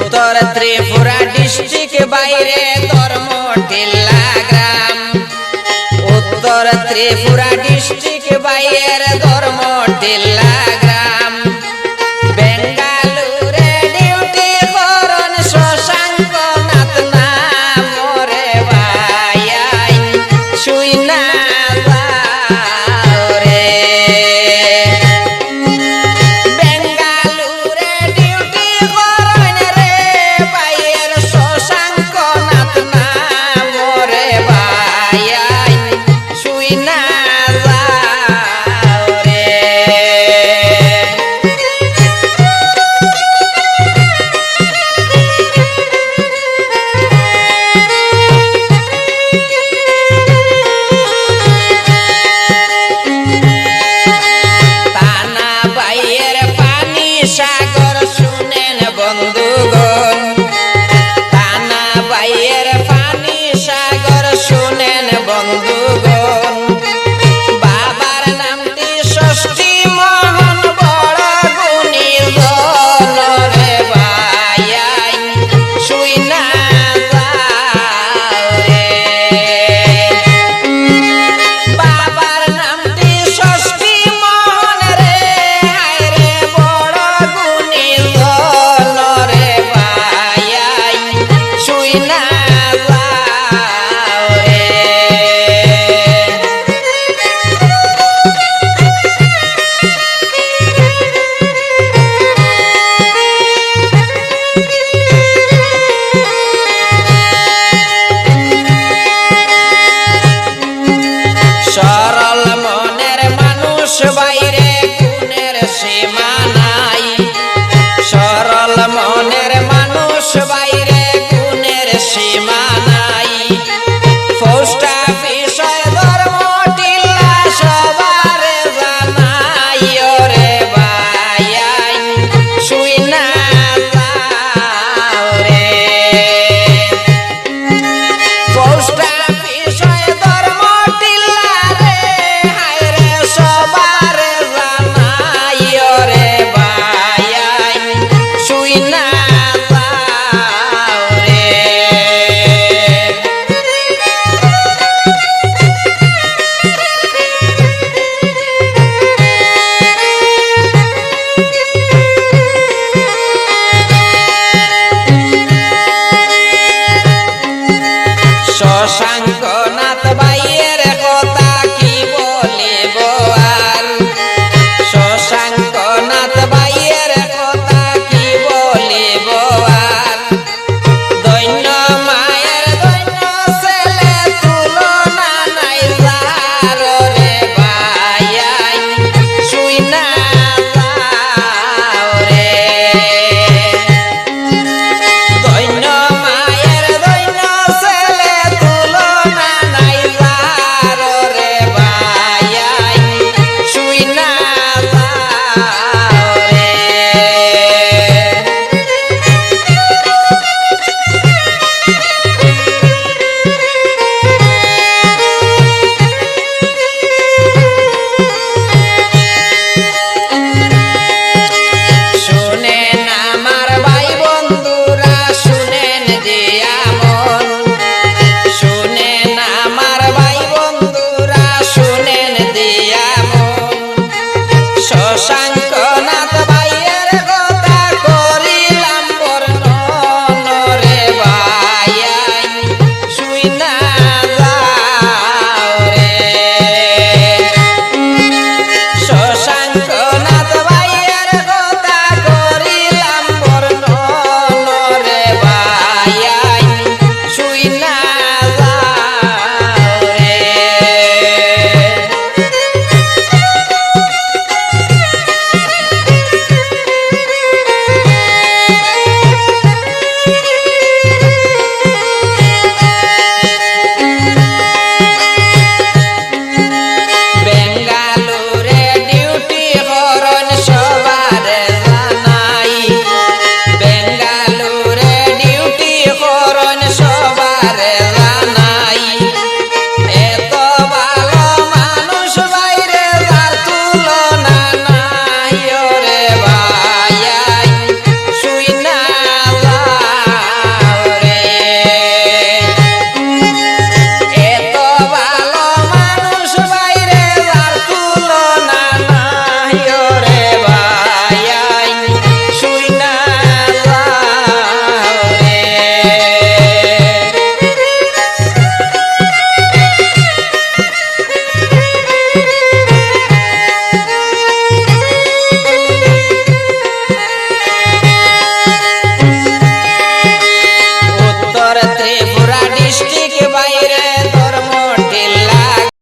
উত্তর ত্রিপুরা ডিস্ট্রিক্ট বাইরে ধর্মটিল্লা গ্রাম। উত্তর ত্রিপুরা ডিস্ট্রিক্ট বাইরের ধর্মটিল্লা গ্রাম। বেঙ্গালুরে ডিউটি করন শশাঙ্ক নাথ নাম। রে ভাই শুই না শশাঙ্ক